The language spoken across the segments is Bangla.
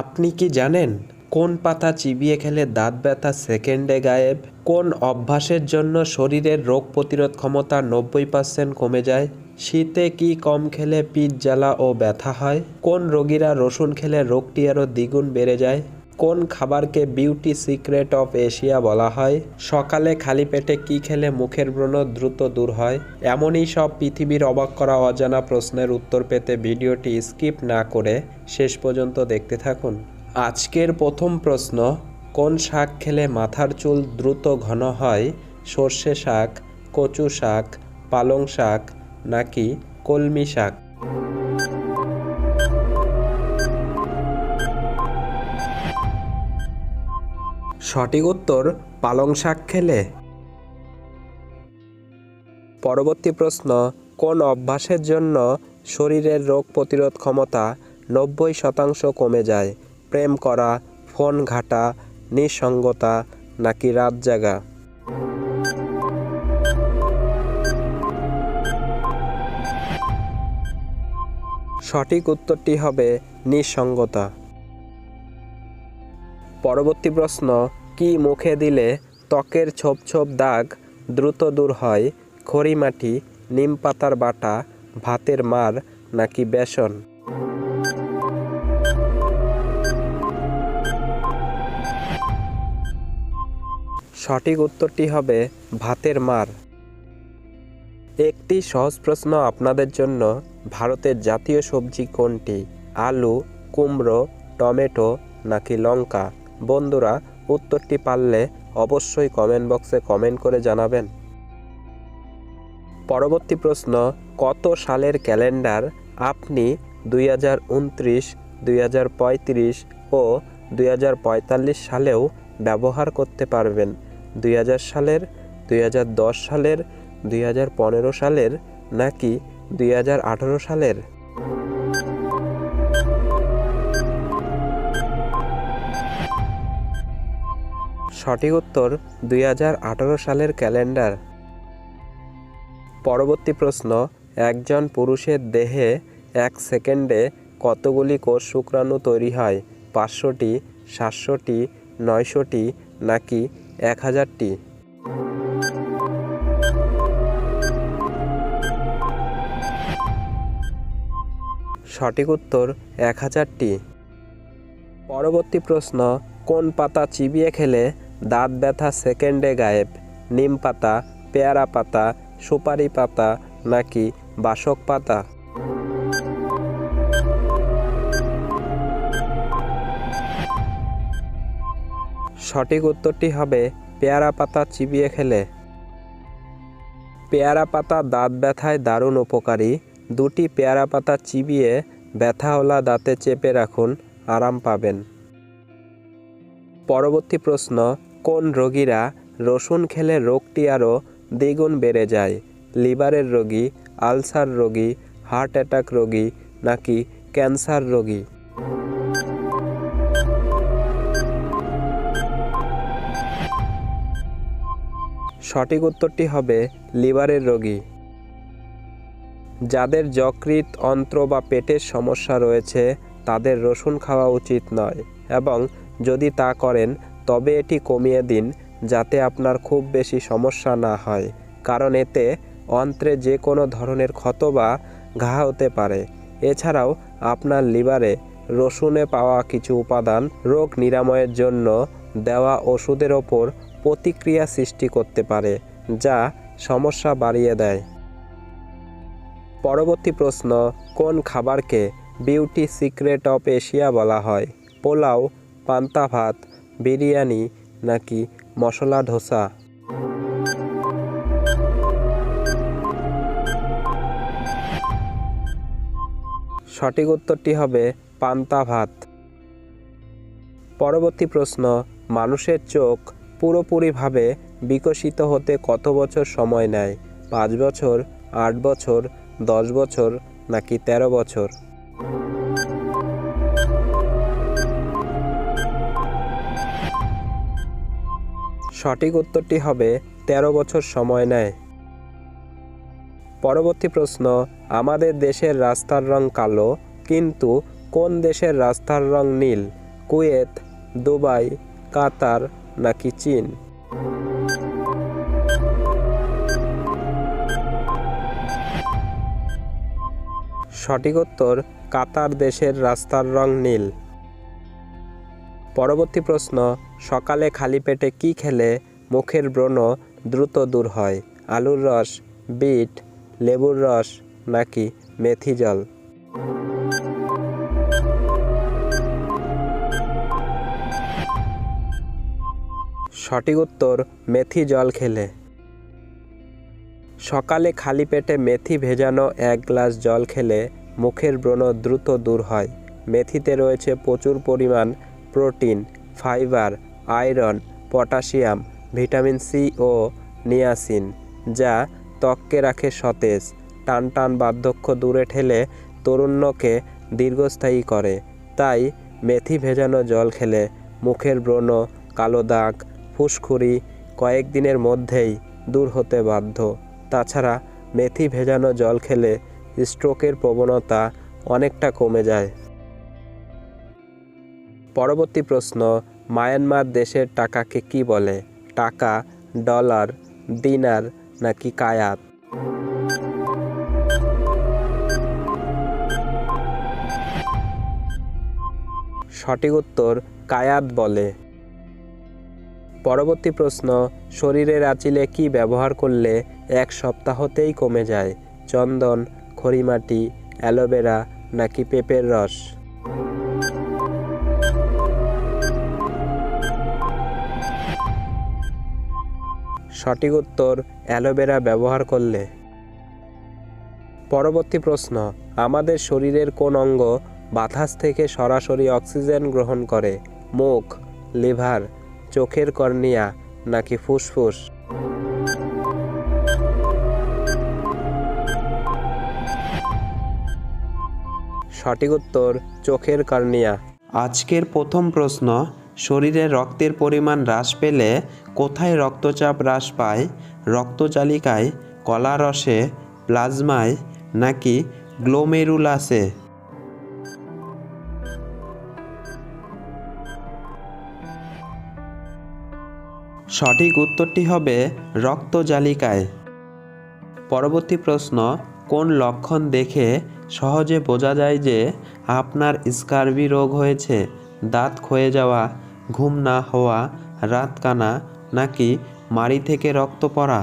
আপনি কি জানেন কোন পাতা চিবিয়ে খেলে দাঁত ব্যথা সেকেন্ডে গায়েব? কোন অভ্যাসের জন্য শরীরের রোগ প্রতিরোধ ক্ষমতা নব্বই পার্সেন্ট কমে যায়? শীতে কি কম খেলে পিঠ জ্বালা ও ব্যথা হয়? কোন রোগীরা রসুন খেলে রোগটি আরও দ্বিগুণ বেড়ে যায়? কোন খাবারকে বিউটি সিক্রেট অফ এশিয়া বলা হয়? সকালে খালি পেটে কি খেলে মুখের ব্রণ দ্রুত দূর হয়? এমনই সব পৃথিবীর অবাক করা অজানা প্রশ্নের উত্তর পেতে ভিডিওটি স্কিপ না করে শেষ পর্যন্ত দেখতে থাকুন। আজকের প্রথম প্রশ্ন, কোন শাক খেলে মাথার চুল দ্রুত ঘন হয়? সর্ষে শাক, কচু শাক, পালং শাক নাকি কলমি শাক? সঠিক উত্তর পালং শাক খেলে। পরবর্তী প্রশ্ন, কোন অভ্যাসের জন্য শরীরের রোগ প্রতিরোধ ক্ষমতা নব্বই শতাংশ কমে যায়? প্রেম করা, ফোন ঘাটা, নিঃসঙ্গতা, নাকি রাত জাগা? সঠিক উত্তরটি হবে নিঃসঙ্গতা। পরবর্তী প্রশ্ন কি মুখে দিলে ত্বকের ছোপ ছোপ দাগ দ্রুত দূর হয়, খড়িমাটি নিম পাতার বাটা, ভাতের মার নাকি বেসন? সঠিক উত্তরটি হবে ভাতের মার। একটি সহজ প্রশ্ন আপনাদের জন্য, ভারতের জাতীয় সবজি কোনটি? আলু, কুমড়ো, টমেটো নাকি লঙ্কা? বন্ধুরা উত্তরটি পারলে অবশ্যই কমেন্ট বক্সে কমেন্ট করে জানাবেন। পরবর্তী প্রশ্ন, কত সালের ক্যালেন্ডার আপনি দুই হাজার উনত্রিশ দুই হাজার পঁয়ত্রিশ ও দুই হাজার পঁয়তাল্লিশ সালেও ব্যবহার করতে পারবেন? দুই হাজার সালের, দুই হাজার দশ সালের, দুই হাজার পনেরো সালের নাকি দুই হাজার আঠারো সালের? সঠিক উত্তর দুই হাজার আঠারো সালের ক্যালেন্ডার। পরবর্তী প্রশ্ন, একজন পুরুষের দেহে এক সেকেন্ডে কতগুলি কোষ শুক্রাণু তৈরি হয়? পাঁচশোটি, সাতশোটি, নয়শোটি, নাকি এক হাজারটি? সঠিক উত্তর, এক হাজারটি। পরবর্তী প্রশ্ন, কোন পাতা চিবিয়ে খেলে দাঁত ব্যথা সেকেন্ডে গায়েব, নিম পাতা, পেয়ারা পাতা, সুপারি পাতা নাকি বাসক পাতা? সঠিক উত্তরটি হবে পেয়ারা পাতা চিবিয়ে খেলে। পেয়ারা পাতা দাঁত ব্যথায় দারুণ উপকারী। দুটি পেয়ারা পাতা চিবিয়ে ব্যথাওয়ালা দাঁতে চেপে রাখুন, আরাম পাবেন। পরবর্তী প্রশ্ন কোন রোগীরা রসুন খেলে রোগটি আরও দ্বিগুণ বেড়ে যায়? লিভারের রোগী, আলসার রোগী, হার্ট অ্যাটাক রোগী নাকি ক্যান্সার রোগী? সঠিক উত্তরটি হবে লিভারের রোগী। যাদের যকৃত অন্ত্র বা পেটের সমস্যা রয়েছে, তাদের রসুন খাওয়া উচিত নয় এবং যদি তা করেন তবে এটি কমিয়ে দিন, যাতে আপনার খুব বেশি সমস্যা না হয়, কারণ এতে অন্ত্রে যে কোনো ধরনের ক্ষত বা ঘা হতে পারে। এছাড়াও, আপনার লিভারে রসুনে পাওয়া কিছু উপাদান রোগ নিরাময়ের জন্য দেওয়া ওষুধের ওপর প্রতিক্রিয়া সৃষ্টি করতে পারে, যা সমস্যা বাড়িয়ে দেয়। পরবর্তী প্রশ্ন, কোন খাবারকে বিউটি সিক্রেট অফ এশিয়া বলা হয়? পোলাও, পান্তা ভাত বিরিয়ানি নাকি মশলা ধোসা? সঠিক উত্তরটি হবে পান্তা ভাত। পরবর্তী প্রশ্ন, মানুষের চোখ পুরোপুরিভাবে বিকশিত হতে কত বছর সময় নেয়? পাঁচ বছর, আট বছর, দশ বছর নাকি তেরো বছর? সঠিক উত্তরটি হবে তেরো বছর সময় নেয়। পরবর্তী প্রশ্ন, আমাদের দেশের রাস্তার রং কালো, কিন্তু কোন দেশের রাস্তার রং নীল? কুয়েত, দুবাই, কাতার নাকি চীন? সঠিক উত্তর, কাতার দেশের রাস্তার রং নীল। পরবর্তী প্রশ্ন সকালে খালি পেটে কি খেলে মুখের ব্রণ দ্রুত দূর হয়? আলুর রস, বিট, লেবুর রস নাকি মেথি জল? সঠিক উত্তর, মেথি জল খেলে। সকালে খালি পেটে মেথি ভেজানো এক গ্লাস জল খেলে মুখের ব্রণ দ্রুত দূর হয়। মেথিতে রয়েছে প্রচুর পরিমাণ protein, fibre iron, potassium, vitamin C ও নিয়াসিন, যা ত্বককে রাখে সতেজ টান টান বার্ধক্য দূরে ঠেলে তরুণ্যকে দীর্ঘস্থায়ী করে। তাই মেথি ভেজানো জল খেলে মুখের ব্রণ, কালো দাগ, ফুসকুড়ি কয়েকদিনের মধ্যেই দূর হতে বাধ্য। তাছাড়া মেথি ভেজানো জল খেলে স্ট্রোকের প্রবণতা অনেকটা কমে যায়। পরবর্তী প্রশ্ন মায়ানমার দেশের টাকাকে কি বলে? টাকা, ডলার দিনার নাকি কায়াত? সঠিক উত্তর, কায়াত বলে। পরবর্তী প্রশ্ন শরীরের আঁচিলে কি ব্যবহার করলে এক সপ্তাহতেই কমে যায়? চন্দন, খড়িমাটি, অ্যালোভেরা নাকি পেঁপের রস? সঠিক উত্তর অ্যালোভেরা ব্যবহার করলে। পরবর্তী প্রশ্ন, আমাদের শরীরের কোন অঙ্গ বাতাস থেকে সরাসরি অক্সিজেন গ্রহণ করে? মুখ, লিভার, চোখের কর্নিয়া নাকি ফুসফুস? সঠিক উত্তর, চোখের কর্নিয়া। আজকের প্রথম প্রশ্ন শরীরে রক্তের পরিমাণ হ্রাস পেলে কোথায় রক্তচাপ হ্রাস পায়? রক্তচালিকায়, কলারসে, প্লাজমায় নাকি গ্লোমেরুলাসে সঠিক উত্তরটি হবে রক্তজালিকায় পরবর্তী প্রশ্ন, কোন লক্ষণ দেখে সহজে বোঝা যায় যে আপনার স্কার্বি রোগ হয়েছে, দাঁত ক্ষয়ে যাওয়া ঘুম না হওয়া, রাত কানা, নাকি মাড়ি থেকে রক্ত পড়া?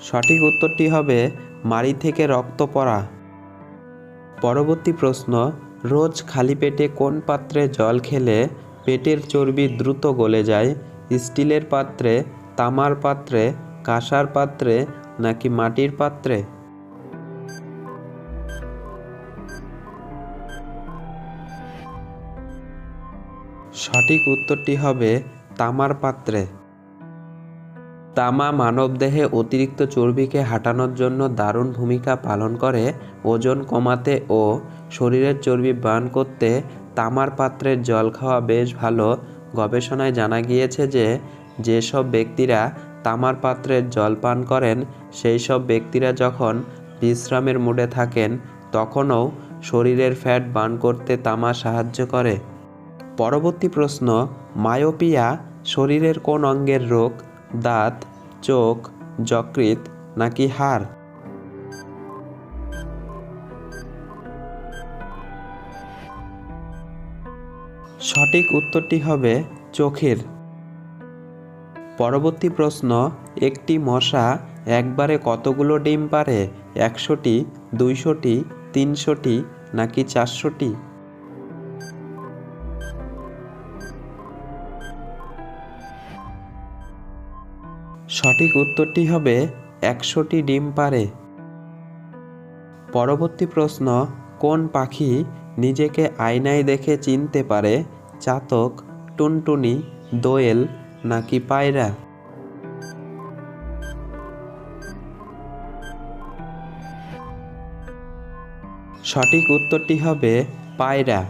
সঠিক উত্তরটি হবে মাড়ি থেকে রক্ত পড়া। পরবর্তী প্রশ্ন, রোজ খালি পেটে কোন পাত্রে জল খেলে পেটের চর্বি দ্রুত গলে যায়? স্টিলের পাত্রে, তামার পাত্রে, কাঁসার পাত্রে, নাকি মাটির পাত্রে? সঠিক উত্তরটি হবে তামার পাত্রে। তামা মানবদেহে অতিরিক্ত চর্বিকে হাঁটানোর জন্য দারুণ ভূমিকা পালন করে, ওজন কমাতে ও শরীরের চর্বি বার্ন করতে তামার পাত্রের জল খাওয়া বেশ ভালো গবেষণায় জানা গিয়েছে যে, যেসব ব্যক্তিরা তামার পাত্রের জল পান করেন সেই সব ব্যক্তিরা যখন বিশ্রামের মুডে থাকেন, তখনও শরীরের ফ্যাট বার্ন করতে তামা সাহায্য করে। পরবর্তী প্রশ্ন, মায়োপিয়া শরীরের কোন অঙ্গের রোগ, দাঁত, চোখ যকৃত নাকি হাড়? সঠিক উত্তরটি হবে চোখের। পরবর্তী প্রশ্ন, একটি মশা একবারে কতগুলো ডিম পারে একশোটি, দুইশোটি, তিনশোটি নাকি চারশোটি? সঠিক উত্তরটি হবে একশোটি ডিম পারে পরবর্তী প্রশ্ন, কোন পাখি নিজেকে আয়নায় দেখে চিনতে পারে? চাতক, টুনটুনি, দোয়েল নাকি পায়রা? সঠিক উত্তরটি হবে পায়রা।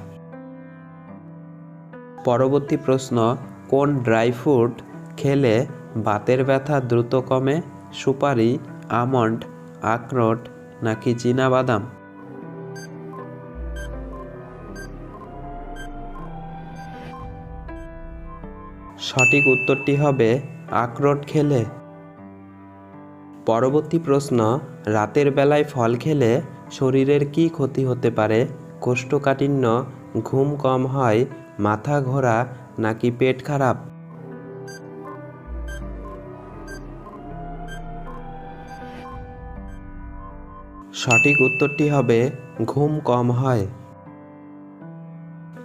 পরবর্তী প্রশ্ন, কোন ড্রাই ফ্রুট খেলে বাতের ব্যথা দ্রুত কমে, সুপারি, আমন্ড, আখরোট নাকি বাদাম সঠিক উত্তরটি হবে আখরোট খেলে। পরবর্তী প্রশ্ন, রাতের বেলায় ফল খেলে শরীরের কি ক্ষতি হতে পারে? কোষ্ঠকাঠিন্য, ঘুম কম হয়, মাথা ঘোরা নাকি পেট খারাপ? সঠিক উত্তরটি হবে, ঘুম কম হয়।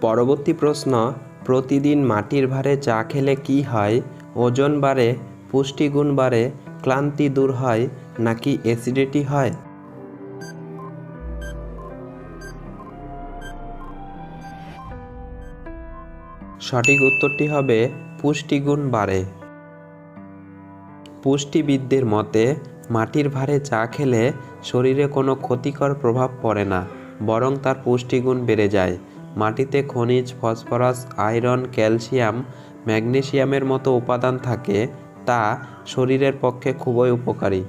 পরবর্তী প্রশ্ন, প্রতিদিন মাটির ভারে চা খেলে কি হয়? ওজন বাড়ে, পুষ্টিগুণ বাড়ে, ক্লান্তি দূর হয়, নাকি অ্যাসিডিটি হয়? সঠিক উত্তরটি হবে, পুষ্টিগুণ বাড়ে। পুষ্টিবিদদের মতে মাটির ভারে চা খেলে শরীরে কোনো ক্ষতিকর প্রভাব পড়ে না, বরং তার পুষ্টিগুণ বেড়ে যায়। মাটিতে খনিজ, ফসফরাস, আয়রন, ক্যালসিয়াম, ম্যাগনেসিয়ামের মতো উপাদান থাকে, তা শরীরের পক্ষে খুবই উপকারী।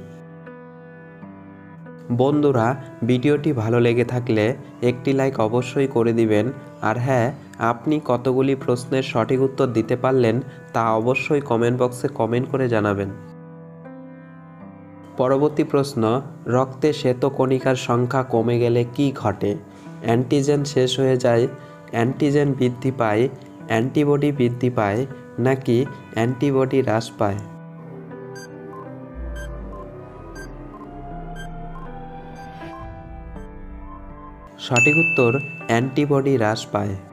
বন্ধুরা, ভিডিওটি ভালো লেগে থাকলে একটি লাইক অবশ্যই করে দিবেন। আর হ্যাঁ আপনি কতগুলি প্রশ্নের সঠিক উত্তর দিতে পারলেন তা অবশ্যই কমেন্ট বক্সে কমেন্ট করে জানাবেন। পরবর্তী প্রশ্ন, রক্তে শ্বেতকণিকার সংখ্যা কমে গেলে কি ঘটে? অ্যান্টিজেন শেষ হয়ে যায়, অ্যান্টিজেন বৃদ্ধি পায়, অ্যান্টিবডি বৃদ্ধি পায়, নাকি অ্যান্টিবডি হ্রাস পায়? সঠিক উত্তর, অ্যান্টিবডি হ্রাস পায়।